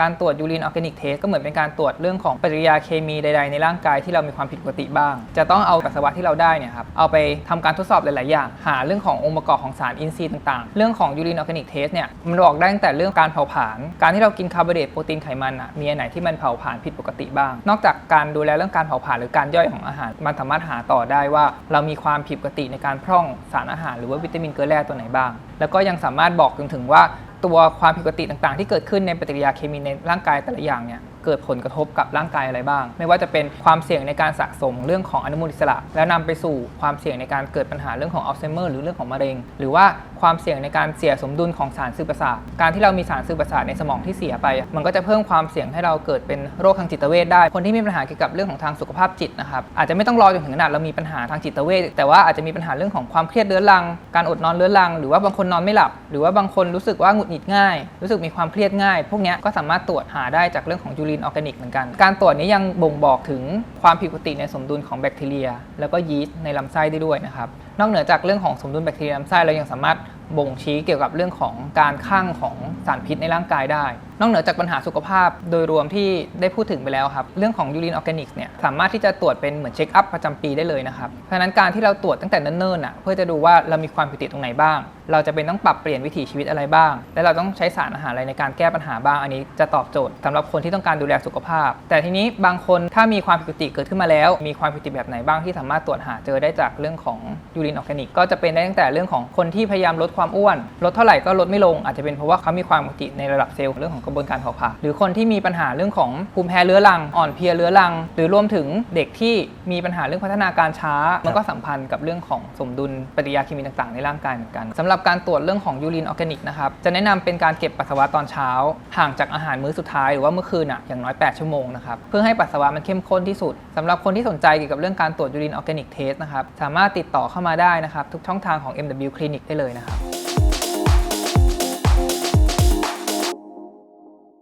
การตรวจยูรินออร์แกนิกเทสก็เหมือนเป็นการตรวจเรื่องของปฏิกิริยาเคมีใดๆในร่างกายที่เรามีความผิดปกติบ้าง จะต้องเอาปัสสาวะที่เราได้เนี่ยครับเอาไปทำการทดสอบหลาย ๆ อย่าง หาเรื่องขององค์ประกอบของสารอินทรีย์ต่าง ๆ เรื่องของยูรินออร์แกนิกเทสเนี่ยมันบอกได้ตั้งแต่เรื่องการเผาผลาญการที่เรากินคาร์โบไฮเดรตโปรตีนไขมันอะมีอันไหนที่มันเผาผลาญผิดปกติบ้าง นอกจากการดูแลเรื่องการเผาผลาญหรือการย่อยของอาหาร มันสามารถหาต่อได้ว่า เรามีความผิดปกติในการพร่องสารอาหาร หรือว่าวิตามินเกลือแร่ตัวไหนบ้าง แล้วก็ยังสามารถบอกถึงถึงว่า ตัวความผิดปกติต่างๆ ที่เกิดขึ้นในปฏิกิริยาเคมีในร่างกายแต่ละอย่างเนี่ยเกิดผลกระทบกับร่างกายอะไรบ้าง ไม่ว่าจะเป็นความเสี่ยงในการสะสมเรื่องของอนุมูลอิสระ แล้วนำไปสู่ความเสี่ยงในการเกิดปัญหาเรื่องของอัลไซเมอร์หรือเรื่องของมะเร็ง หรือว่าความเสี่ยงในการเสียสมดุลของสารสื่อประสาท การที่เรามีสารสื่อประสาทในสมองที่เสียไป มันก็จะเพิ่มความเสี่ยงให้เราเกิดเป็นโรคทางจิตเวชได้ คนที่มีปัญหาเกี่ยวกับเรื่องของทางสุขภาพจิตนะครับ อาจจะไม่ต้องรอจนถึงขนาดเรามีปัญหาทางจิตเวช แต่ว่าอาจจะมีปัญหาเรื่องของความเครียดเรื้อรัง การอดนอนเรื้อรัง หรือว่าบางคนนอนไม่หลับ หรือว่าบางคนรู้สึกว่าหงุดหงิดง่าย รู้สึกมีความเครียดง่าย พวกนี้ก็สามารถตรวจหาได้จากเรื่องของยูรินออร์แกนิกเหมือนกัน การตรวจนี้ยังบ่งบอกถึงความผิดปกติในสมดุลของแบคทีเรีย แล้วก็ยีสต์ในลำไส้ได้ด้วยนะครับ นอกเหนือจากเรื่องของสมดุลแบคทีเรียลำไส้เรายังสามารถบ่งชี้เกี่ยวกับเรื่องของการข้างของสารพิษในร่างกายได้ นอกเหนือจากปัญหาสุขภาพโดยรวมที่ได้พูดถึงไปแล้วครับ เรื่องของยูรินออร์แกนิกเนี่ยสามารถที่จะตรวจเป็นเหมือนเช็คอัพประจำปีได้เลยนะครับ เพราะฉะนั้นการที่เราตรวจตั้งแต่เนิ่นๆอะเพื่อจะดูว่าเรามีความผิดปกติตรงไหนบ้าง เราจะเป็นต้องปรับเปลี่ยนวิถีชีวิตอะไรบ้าง และเราต้องใช้สารอาหารอะไรในการแก้ปัญหาบ้าง อันนี้จะตอบโจทย์สำหรับคนที่ต้องการดูแลสุขภาพ แต่ทีนี้บางคนถ้ามีความผิดปกติเกิดขึ้นมาแล้ว มีความผิดปกติแบบไหนบ้างที่สามารถตรวจหาเจอได้จากเรื่องของยูรินออร์แกนิกก็จะเป็นได้ตั้งแต่เรื่องของคนที่พยายามลดความอ้วน ลดเท่าไหร่ก็ลดไม่ลงอาจจะเป็นเพราะว่าเขามีความผิดปกติในระดับเซลล์เรื่องของระบวนการเผาผลาญหรือคนที่มีปัญหาเรื่องของภูมิแพ้เรื้อรัง อ่อนเพลียเรื้อรัง หรือรวมถึงเด็กที่มีปัญหาเรื่องพัฒนาการช้า มันก็สัมพันธ์กับเรื่องของสมดุลปฏิกิริยาเคมีต่างๆ ในร่างกายเหมือนกันสำหรับการตรวจเรื่องของยูรินออร์แกนิกนะครับจะแนะนำเป็นการเก็บปัสสาวะตอนเช้า ห่างจากอาหารมื้อสุดท้ายหรือว่าเมื่อคืนอะอย่างน้อย 8 ชั่วโมงนะครับเพื่อให้ปัสสาวะมันเข้มข้นที่สุดสำหรับคนที่สนใจเกี่ยวกับเรื่องการตรวจยูรินออร์แกนิกเทสนะครับสามารถติดต่อเข้ามาได้นะครับทุกช่องทางของ MW Clinic ได้เลยนะครับ